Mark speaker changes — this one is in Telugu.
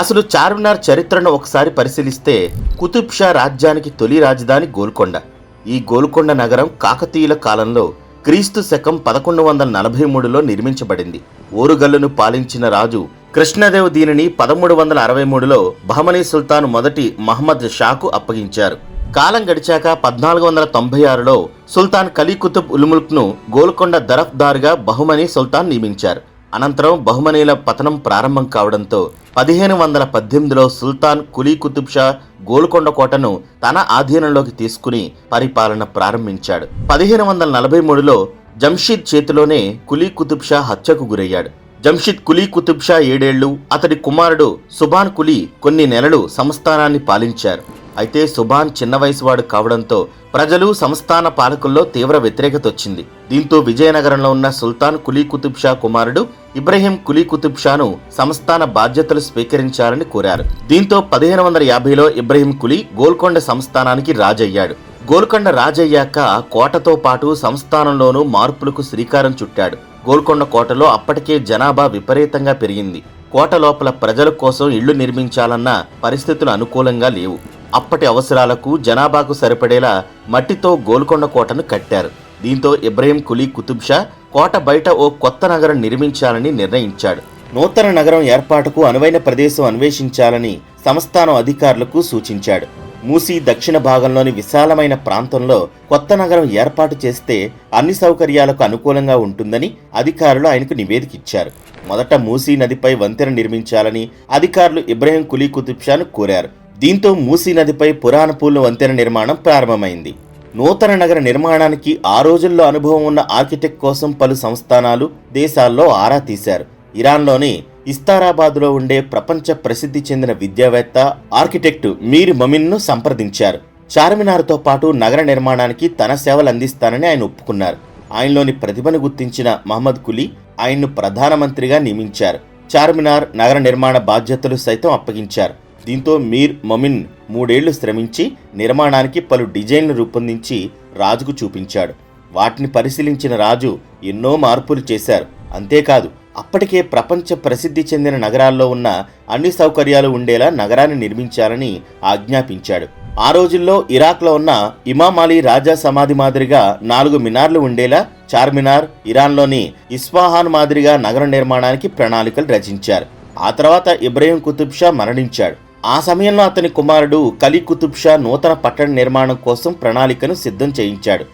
Speaker 1: అసలు చార్మినార్ చరిత్రను ఒకసారి పరిశీలిస్తే కుతుబ్ షా రాజ్యానికి తొలి రాజధాని గోల్కొండ. ఈ గోల్కొండ నగరం కాకతీయుల కాలంలో క్రీస్తు శకం పదకొండు వందల నలభై మూడులో నిర్మించబడింది. ఓరుగల్లును పాలించిన రాజు కృష్ణదేవ్ దీనిని పదమూడు వందల అరవై మూడులో బహమనీ సుల్తాన్ మొదటి మహమ్మద్ షాకు అప్పగించారు. కాలం గడిచాక పద్నాలుగు వందల తొంభై ఆరులో సుల్తాన్ కలీ కుతుబ్ ఉల్ముల్క్ను గోల్కొండ దరఫ్దార్గా బహుమనీ సుల్తాన్ నియమించారు. అనంతరం బహుమనీల పతనం ప్రారంభం కావడంతో పదిహేను వందల పద్దెనిమిదిలో సుల్తాన్ కులీ కుతుబ్ షా గోల్కొండ కోటను తన ఆధీనంలోకి తీసుకుని పరిపాలన ప్రారంభించాడు. పదిహేను వందల నలభై మూడులో జంషీద్ చేతిలోనే కులీ కుతుబ్ షా హత్యకు గురయ్యాడు. జంషీద్ కులీ కుతుబ్ షా ఏడేళ్ళు అతడి కుమారుడు సుబాన్ కులీ కొన్ని నెలలు సంస్థానాన్ని పాలించారు. అయితే సుబాన్ చిన్న వయసువాడు కావడంతో ప్రజలు సంస్థాన పాలకుల్లో తీవ్ర వ్యతిరేకత వచ్చింది దీంతో విజయనగరంలో ఉన్న సుల్తాన్ కులీ కుతుబ్ షా కుమారుడు ఇబ్రహీం కులీ కుతుబ్ షాను సంస్థాన బాధ్యతలు స్వీకరించాలని కోరారు. దీంతో పదిహేను వందల యాభైలో ఇబ్రహీం కులీ గోల్కొండ సంస్థానానికి రాజయ్యాడు. గోల్కొండ రాజయ్యాక కోటతో పాటు సంస్థానంలోనూ మార్పులకు శ్రీకారం చుట్టాడు. గోల్కొండ కోటలో అప్పటికే జనాభా విపరీతంగా పెరిగింది. కోట లోపల ప్రజల కోసం ఇళ్ళు నిర్మించాలన్న పరిస్థితులు అనుకూలంగా లేవు. అప్పటి అవసరాలకు జనాభాకు సరిపడేలా మట్టితో గోల్కొండ కోటను కట్టారు. దీంతో ఇబ్రహీం కులీ కుతుబ్ షా కోట బయట ఓ కొత్త నగరం నిర్మించాలని నిర్ణయించాడు. నూతన నగరం ఏర్పాటుకు అనువైన ప్రదేశం అన్వేషించాలని సంస్థానం అధికారులకు సూచించాడు. మూసీ దక్షిణ భాగంలోని విశాలమైన ప్రాంతంలో కొత్త నగరం ఏర్పాటు చేస్తే అన్ని సౌకర్యాలకు అనుకూలంగా ఉంటుందని అధికారులు ఆయనకు నివేదిక ఇచ్చారు మొదట మూసీ నదిపై వంతెన నిర్మించాలని అధికారులు ఇబ్రహీం కులీ కుతుబ్ షాను కోరారు. దీంతో మూసీ నదిపై పురాణపూల్ వంతెన నిర్మాణం ప్రారంభమైంది. నూతన నగర నిర్మాణానికి ఆ రోజుల్లో అనుభవం ఉన్న ఆర్కిటెక్ట్ కోసం పలు సంస్థానాలు దేశాల్లో ఆరా తీశారు. ఇరాన్లోని ఇస్తారాబాద్లో ఉండే ప్రపంచ ప్రసిద్ధి చెందిన విద్యావేత్త ఆర్కిటెక్ట్ మీర్ మమిన్ను సంప్రదించారు. చార్మినార్తో పాటు నగర నిర్మాణానికి తన సేవలు అందిస్తానని ఆయన ఒప్పుకున్నారు. ఆయనలోని ప్రతిభను గుర్తించిన మహమ్మద్ కులీ ఆయన్ను ప్రధానమంత్రిగా నియమించారు. చార్మినార్ నగర నిర్మాణ బాధ్యతలు సైతం అప్పగించారు. దీంతో మీర్ మొమిన్ మూడేళ్ళు శ్రమించి నిర్మాణానికి పలు డిజైన్లు రూపొందించి రాజుకు చూపించాడు. వాటిని పరిశీలించిన రాజు ఎన్నో మార్పులు చేశారు. అంతేకాదు అప్పటికే ప్రపంచ ప్రసిద్ధి చెందిన నగరాల్లో ఉన్న అన్ని సౌకర్యాలు ఉండేలా నగరాన్ని నిర్మించాలని ఆజ్ఞాపించాడు. ఆ రోజుల్లో ఇరాక్లో ఉన్న ఇమాం అలీ రాజా సమాధి మాదిరిగా నాలుగు మినార్లు ఉండేలా చార్మినార్ ఇరాన్లోని ఇస్ఫాహాన్ మాదిరిగా నగర నిర్మాణానికి ప్రణాళికలు రచించారు. ఆ తర్వాత ఇబ్రహీం కుతుబ్ షా మరణించాడు. ఆ సమయంలో అతని కుమారుడు కలీ కుతుబ్ షా నూతన పట్టణ నిర్మాణం కోసం ప్రణాళికను సిద్ధం చేయించాడు.